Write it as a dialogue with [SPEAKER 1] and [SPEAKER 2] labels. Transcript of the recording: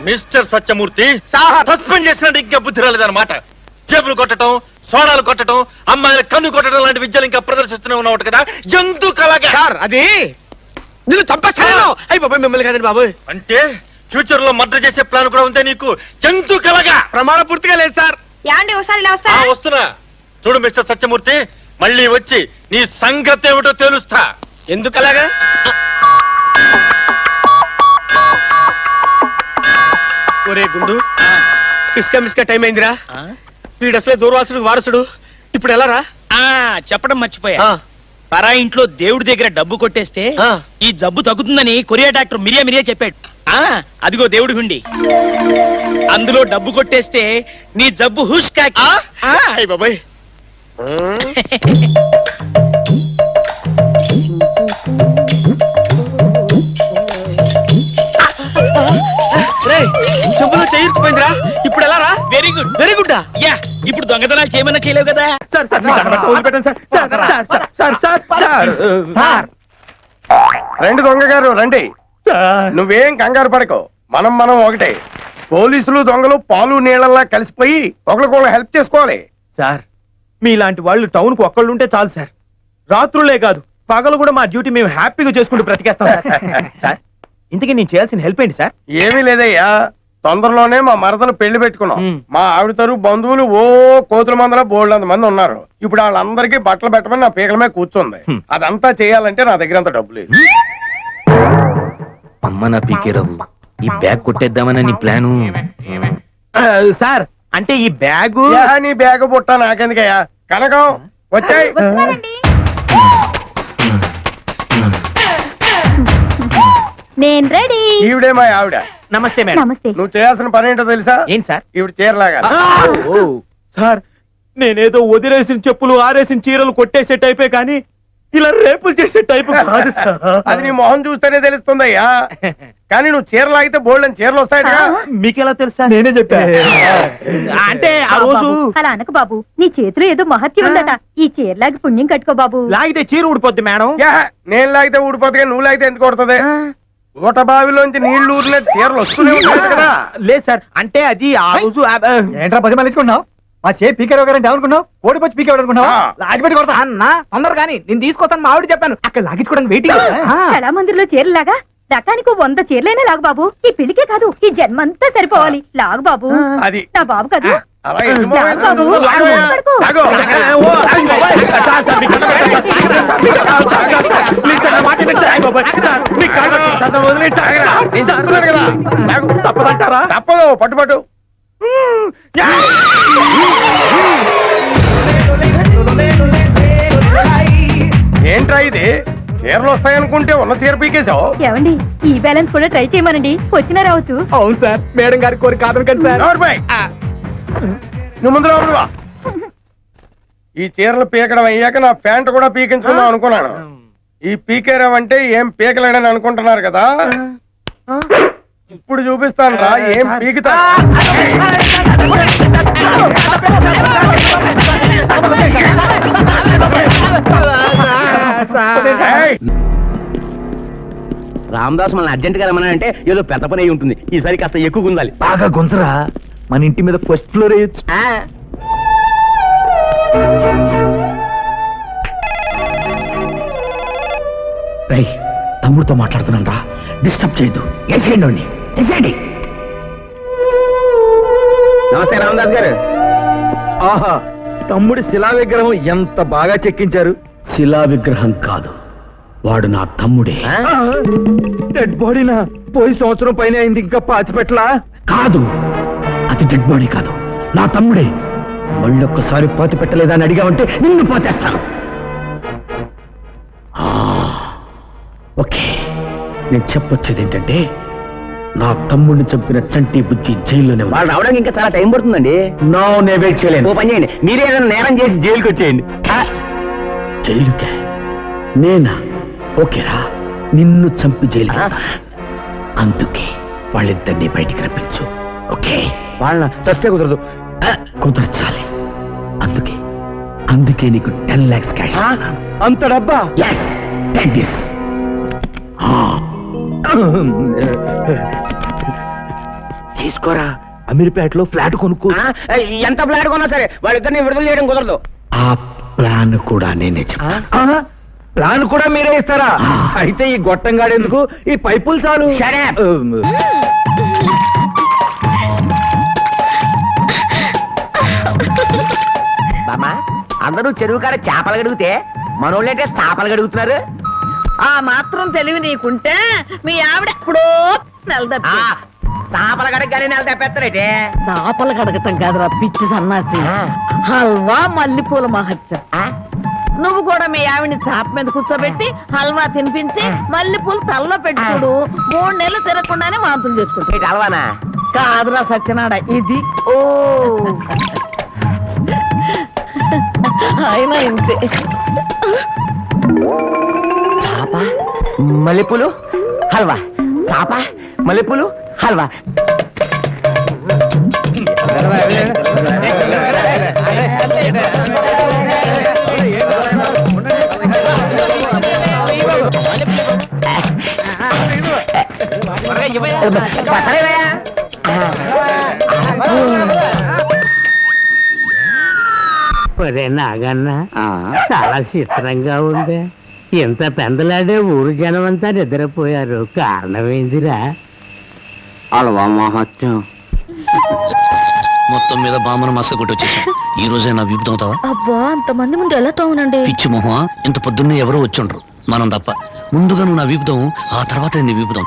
[SPEAKER 1] Mister Satyamurthy. Suspend చేసినట్టు ఇంకా బుద్ధి రాలేదన్నమాట. జేబులు కొట్టడం సోడాలు కొట్టడం అమ్మాయిల కన్ను కొట్టడం లాంటి విద్యలు ఇంకా ప్రదర్శిస్తూనే ఉన్నావు కదా? ఎందుకు అలాగా?
[SPEAKER 2] సార్ అది నిన్ను చంపేస్తాను అయ్యి బాబాయ్ మిమ్మల్ని కదండి బాబు
[SPEAKER 1] అంటే ఫ్యూచర్లో మర్డర్ చేసే ప్లాన్ కూడా ఉందే నీకు? ఎందుకు అలాగా?
[SPEAKER 2] ప్రమాణ పూర్తిగా లేదు సార్.
[SPEAKER 3] యాండి ఒకసారి ఇలా వస్తారా?
[SPEAKER 1] వస్తున్నా. చూడు మిస్టర్ సత్యమూర్తి మళ్ళీ వచ్చి నీ సంగతి ఏమిటో తెలుస్తా.
[SPEAKER 2] ఎందుకు అలాగా? ఒరే గుండు. కిస్క మిస్క టైం అయిందిరా. వీడు అసలే దూర్వాసుడు వారసుడు. ఇప్పుడు ఎలా
[SPEAKER 4] ఆ చెప్పడం మర్చిపోయా. పరా ఇంట్లో దేవుడి దగ్గర డబ్బు కొట్టేస్తే. ఈ జబ్బు తగ్గుతుందని కొరియా డాక్టర్ మిరియా మిరియా చెప్పాడు. ఆ అదిగో దేవుడి హుండి. అందులో డబ్బు కొట్టేస్తే నీ జబ్బు హుష్ కాకి.
[SPEAKER 2] బాబాయ్. ఇప్పుడు ఎలా రా?
[SPEAKER 4] Very good
[SPEAKER 2] very good
[SPEAKER 4] yeah ఇప్పుడు దొంగతనాలు చేయమన్నా చేయలేవు కదా?
[SPEAKER 5] రండి దొంగ గారు రండి నువ్వేం కంగారు పడకు. మనం మనం ఒకటే. పోలీసులు దొంగలు పాలు నీళ్ళల్లా కలిసిపోయి ఒకరికొకరు హెల్ప్ చేసుకోవాలి.
[SPEAKER 6] సార్ మీలాంటి వాళ్ళు టౌన్కు ఒక్కళ్ళుంటే చాలు సార్. రాత్రులే కాదు పగలు కూడా మా డ్యూటీ మేము హ్యాపీగా చేసుకుంటూ బ్రతికేస్తాం సార్. సార్ ఇంతకీ నేను చేయాల్సిన హెల్ప్ ఏంటి సార్?
[SPEAKER 5] ఏమీ లేదయ్యా. తొందరలోనే మా మరదలు పెళ్ళి పెట్టుకున్నాం.
[SPEAKER 6] మ్.
[SPEAKER 5] మా ఆవిడ తరపు బంధువులు ఓ కోతుల మందల బోల్డ్ మంది ఉన్నారు. ఇప్పుడు వాళ్ళందరికీ బట్టలు పెట్టమని నా పీకల మీద కూర్చుంది. అదంతా చేయాలంటే నా దగ్గర అంత డబ్బు లేదు.
[SPEAKER 7] అమ్మ నా పీకేరావు ఈ బ్యాగ్ కొట్టేద్దామని నీ ప్లాను.
[SPEAKER 6] సార్ అంటే ఈ బ్యాగు
[SPEAKER 5] యా, నీ బ్యాగ్ పుట్ట నాకెందుకయ్యా? కనకం వచ్చాయి.
[SPEAKER 3] నేను రెడీ.
[SPEAKER 5] ఈవిడే మా ఆవిడ.
[SPEAKER 6] నమస్తే మేడం.
[SPEAKER 3] నమస్తే.
[SPEAKER 5] నువ్వు చేయాల్సిన పని ఏంటో తెలుసా?
[SPEAKER 6] ఏంటి సార్?
[SPEAKER 5] ఈవిడ చీరలాగా
[SPEAKER 6] ఓ. సార్ నేనేదో వదిలేసిన చెప్పులు ఆరేసిన చీరలు కొట్టేసే టైపే కానీ ఇలా రేపులు చేసే టైపు కాదు సార్.
[SPEAKER 5] అది నీ మొహం చూస్తేనే తెలుస్తుందయ్యా. కానీ నువ్వు చీరలాగితే బోల్డ్ అని చీరలు వస్తాయట
[SPEAKER 6] మీకెలా తెలుసా? నేనే చెప్పా. అంటే ఆ రోజు
[SPEAKER 3] అలా అనకు బాబు. నీ చేతిలో ఏదో మహత్యం ఉందట. ఈ చీరలాగి పుణ్యం కట్టుకో బాబు.
[SPEAKER 6] లాగితే చీర ఊడిపోద్ది మేడం.
[SPEAKER 5] యా, నేను లాగితే ఊడిపోతుంది నువ్వు లాగితే ఎందుకు కొడుతుంది? ఊట బావిలోంచి నీళ్ళు ఊరిన చీరలు వస్తూనే ఉంటాయి కదా?
[SPEAKER 6] లేదు సార్ అంటే అది ఆ రోజు
[SPEAKER 8] ఏంట్రా పది మళ్ళీకున్నావు మా చే పీకే గారంటే ఏమనుకున్నావు? ఓడిపోయి పీకే అనుకున్నావు
[SPEAKER 5] ఆ.
[SPEAKER 8] లాగిపెట్టి కొడతా.
[SPEAKER 6] అన్న తొందర కానీ నేను తీసుకొస్తాను మా ఆవిడ చెప్పాను.
[SPEAKER 8] అక్కడ లాగించుకోవడానికి వెయిటింగ్
[SPEAKER 3] కళా మందిర్లో చీరలాగా రకానికి వంద చీరలైనా లాగు బాబు. ఈ పెళ్ళికే కాదు ఈ జన్మంతా సరిపోవాలి. లాగు బాబు.
[SPEAKER 5] అది.
[SPEAKER 3] నా బాబు కాదు.
[SPEAKER 6] తప్పదంటారా
[SPEAKER 5] తప్పదు పట్టు పట్టు ఏంట్రా ఇది చీరలు వస్తాయనుకుంటే ఉన్న చీర పీకేశావు
[SPEAKER 3] ఏమండి ఈ బ్యాలెన్స్ కూడా ట్రై చేయమనండి వచ్చినా రావచ్చు
[SPEAKER 6] అవును సార్ మేడం గారి కోరిక కాదు కదా సార్.
[SPEAKER 5] నువ్వు. ఈ చీరలు పీకడం అయ్యాక నా ప్యాంట్ కూడా పీకించుకుందాం అనుకున్నాను. ఈ పీకేరం అంటే ఏం పీకలేడని అనుకుంటున్నారు కదా? ఇప్పుడు చూపిస్తాను రా ఏం పీకుతా!
[SPEAKER 7] రామదాస్ మనల్ని అర్జెంట్గా రమ్మనంటే ఏదో పెద్ద పని అయి ఉంటుంది. ఈసారి కాస్త ఎక్కువ ఉండాలి
[SPEAKER 6] బాగా గుంజరా? మన ఇంటి మీద ఫస్ట్ ఫ్లోర్ వేయచ్చు
[SPEAKER 7] రై తమ్ముడితో మాట్లాడుతున్నాను రా. డిస్టర్బ్ చేయొద్దు. వేసేయండి వేసేయండి నమస్తే రామదాస్ గారు.
[SPEAKER 6] ఆహా తమ్ముడి శిలా విగ్రహం ఎంత బాగా చెక్కించారు.
[SPEAKER 7] శిలా విగ్రహం కాదు. వాడు నా తమ్ముడే.
[SPEAKER 6] డెడ్ బాడీనా పోయి సంవత్సరం పైన అయింది. ఇంకా పాచిపెట్టలా
[SPEAKER 7] కాదు. అది డెడ్ బాడీ కాదు. నా తమ్ముడే మళ్ళొక్కసారి పాతి పెట్టలేదని అడిగావంటే నిన్ను పాతేస్తాను. ఆ, ఓకే. నేను చెప్పొచ్చేది ఏంటంటే నా తమ్ముడిని చంపిన చంటి బుజ్జి జైల్లోనే వాడు రావడానికి ఇంకా చాలా టైం పడుతుందండి. నో నే వెయిట్ చేయలేను. ఓ పని చేయండి. మీరే ఏదైనా నేరం చేసి జైలుకి వచ్చేయండి. జైలుకే? నేనా? ఓకేరా. నిన్ను చంపి వెళ్తా. అందుకే వాళ్ళిద్దరిని బయటికి రప్పించు. ఓకే. వాళ్ళ చస్తే కుదరదు. కుదర్చాలి. అందుకే అందుకే నీకు టెన్ లాక్స్ క్యాష్
[SPEAKER 6] అంత డబ్బా?
[SPEAKER 7] ఎస్ టేక్ దిస్ తీసుకోరా. అమీర్పేటలో ఫ్లాట్ కొనుక్కో.
[SPEAKER 9] ఎంత ఫ్లాట్ కొన్నా సరే వాళ్ళిద్దరిని విడుదల చేయడం కుదరదు.
[SPEAKER 7] ఆ ప్లాన్ కూడా నేనే చెప్తాను
[SPEAKER 10] ప్లాన్ కూడా మీరే ఇస్తారా? అయితే ఈ గొట్టంగాడు ఎందుకు ఈ పైపులు చాలు. ఉమ్,
[SPEAKER 9] బామ్మా అందరూ చెరువు కాడ చేపలు గడిగితే మనోళ్ళైతే చేపలు గడుగుతున్నారు
[SPEAKER 11] ఆ మాత్రం తెలివి నీకుంటే మీ ఆవిడ ఎప్పుడో నెలదప్పి
[SPEAKER 9] చేపల గడగానే నెల తెప్పేస్తారైతే
[SPEAKER 11] చేపలు కడగటం కాదురా పిచ్చి సన్నాసి. హల్వా మల్లెపూల మహత్యం. నువ్వు కూడా మీ ఆవిడని చాప మీద కూర్చోబెట్టి హల్వా తినిపించి మల్లెపూలు తలలో పెట్టి చూడు మూడు నెలలు తిరగకుండానే వాంతులు చేసుకుంటా కాదురా సత్యనాడ ఇది ఓ. అయినా ఇంతే.
[SPEAKER 9] చాప? మల్లెపూలు? హల్వా. చాప? మల్లెపూలు? హల్వా. పసలేవయ్యా
[SPEAKER 12] ఒరే నాగన్న చాలా చిత్రంగా ఉంది. ఇంత పెందలాడే ఊరు జనం అంతా నిద్రపోయారు. కారణం ఏందిరా? అలవా మహత్యం
[SPEAKER 7] మొత్తం మీద బామ్మను మస కొట్టి వచ్చేసాం ఈ రోజే నా విపుతం అవుతావా?
[SPEAKER 13] అబ్బా అంతమంది ముందు ఎలా తోమనండి?
[SPEAKER 7] పిచ్చి మొహం ఇంత పొద్దున్నే ఎవరో వచ్చుండ్రు మనం తప్ప. ముందుగా నువ్వు నా విపుతం ఆ తర్వాత నీ విపుతం